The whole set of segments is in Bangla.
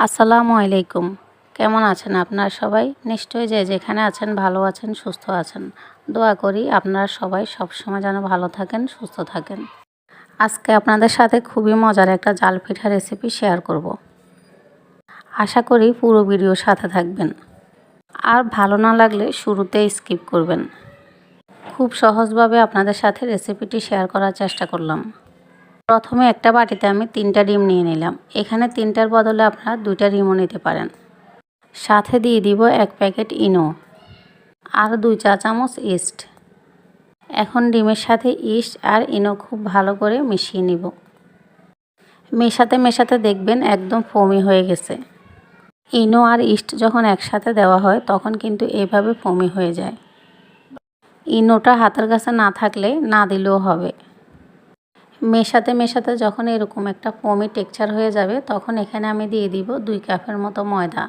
আসসালামু আলাইকুম। কেমন আছেন আপনারা সবাই? নিশ্চয়ই যে যেখানে আছেন ভালো আছেন, সুস্থ আছেন। দোয়া করি আপনারা সবাই সবসময় যেন ভালো থাকেন, সুস্থ থাকেন। আজকে আপনাদের সাথে খুবই মজার একটা জাল পিঠা রেসিপি শেয়ার করব। আশা করি পুরো ভিডিও সাথে থাকবেন। আর ভালো না লাগলে শুরুতে স্কিপ করবেন। খুব সহজভাবে আপনাদের সাথে রেসিপিটি শেয়ার করার চেষ্টা করলাম। প্রথমে একটা বাটিতে আমি তিনটা ডিম নিয়ে নিলাম। এখানে তিনটার বদলে আপনারা দুইটা ডিমও নিতে পারেন। সাথে দিয়ে দিব এক প্যাকেট ইনো। আর দুই চা চামচ ইস্ট। এখন ডিমের সাথে ইস্ট আর ইনো খুব ভালো করে মিশিয়ে নিব। মেশাতে মেশাতে দেখবেন একদম ফমি হয়ে গেছে। ইনো আর ইস্ট যখন একসাথে দেওয়া হয় তখন কিন্তু এভাবে ফমি হয়ে যায়। ইনোটা হাতের কাছে না থাকলে না দিলেও হবে। মেশাতে মেশাতে যখন এরকম একটা ফমি টেক্সচার হয়ে যাবে, তখন এখানে আমি দিয়ে দিব দুই কাপের মতো ময়দা।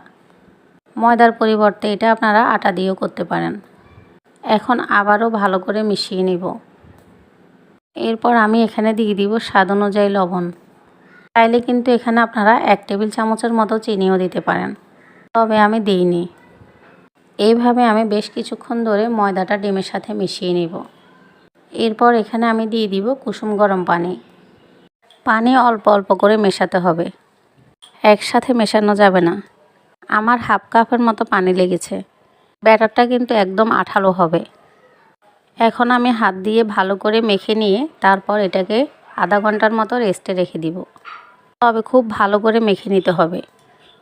ময়দার পরিবর্তে এটা আপনারা আটা দিয়েও করতে পারেন। এখন আবারও ভালো করে মিশিয়ে নিব। এরপর আমি এখানে দিয়ে দিব স্বাদ অনুযায়ী লবণ। চাইলে কিন্তু এখানে আপনারা এক টেবিল চামচের মতো চিনিও দিতে পারেন। তবে আমি দিইনি। এইভাবে আমি বেশ কিছুক্ষণ ধরে ময়দাটা ডিমের সাথে মিশিয়ে নিব। এরপর এখানে আমি দিয়ে দিব কুসুম গরম পানি। পানি অল্প অল্প করে মেশাতে হবে। একসাথে মেশানো যাবে না। আমার হাফ কাপের মতো পানি লেগেছে। ব্যাটারটা কিন্তু একদম আঠালো হবে। এখন আমি হাত দিয়ে ভালো করে মেখে নিয়ে তারপর এটাকে আধা ঘণ্টার মতো রেস্টে রেখে দিব। তবে খুব ভালো করে মেখে নিতে হবে।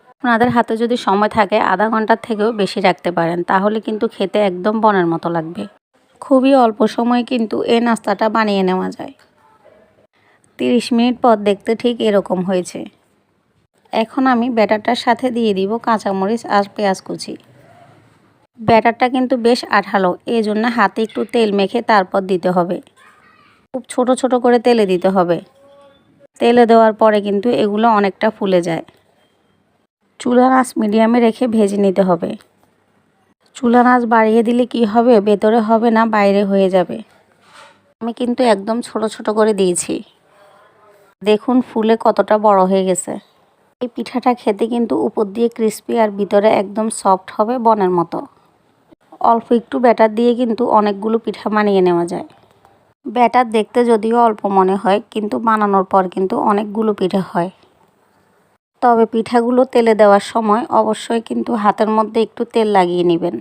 আপনাদের হাতে যদি সময় থাকে, আধা ঘণ্টার থেকেও বেশি রাখতে পারেন, তাহলে কিন্তু খেতে একদম বনের মতো লাগবে। খুবই অল্প সময় কিন্তু এই নাস্তাটা বানিয়ে নেওয়া যায়। তিরিশ মিনিট পর দেখতে ঠিক এরকম হয়েছে। এখন আমি ব্যাটারটার সাথে দিয়ে দিব কাঁচামরিচ আর পেঁয়াজ কুচি। ব্যাটারটা কিন্তু বেশ আঠালো, এই জন্য হাতে একটু তেল মেখে তারপর দিতে হবে। খুব ছোট ছোট করে তেলে দিতে হবে। তেলে দেওয়ার পরে কিন্তু এগুলো অনেকটা ফুলে যায়। চুলার আঁচ মিডিয়ামে রেখে ভেজে নিতে হবে। চুলার আঁচ বাড়িয়ে দিলে কি হবে? ভেতরে হবে না, বাইরে হয়ে যাবে। আমি কিন্তু একদম ছোট ছোট করে দিয়েছি। দেখুন, ফুলে কতটা বড় হয়ে গেছে। এই পিঠাটা খেতে কিন্তু উপর দিয়ে ক্রিস্পি আর ভিতরে একদম সফট হবে বনের মতো। অল্প একটু ব্যাটার দিয়ে কিন্তু অনেকগুলো পিঠা বানিয়ে নেওয়া যায়। ব্যাটার দেখতে যদিও অল্প মনে হয়, কিন্তু বানানোর পর কিন্তু অনেকগুলো পিঠা হয়। তবে পিঠাগুলো তেলে দেওয়ার সময় অবশ্যই কিন্তু হাতের মধ্যে একটু তেল লাগিয়ে নেবেন।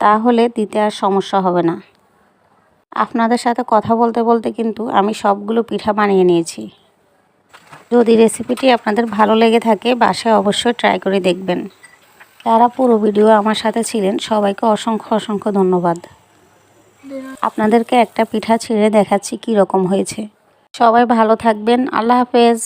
তাহলে দিতে আর সমস্যা হবে না। আপনাদের সাথে কথা বলতে বলতে কিন্তু আমি সবগুলো পিঠা বানিয়ে নিয়েছি। যদি রেসিপিটি আপনাদের ভালো লেগে থাকে, বাসায় অবশ্যই ট্রাই করে দেখবেন। যারা পুরো ভিডিও আমার সাথে ছিলেন, সবাইকে অসংখ্য অসংখ্য ধন্যবাদ। আপনাদেরকে একটা পিঠা ছিঁড়ে দেখাচ্ছি কী রকম হয়েছে। সবাই ভালো থাকবেন। আল্লাহ হাফেজ।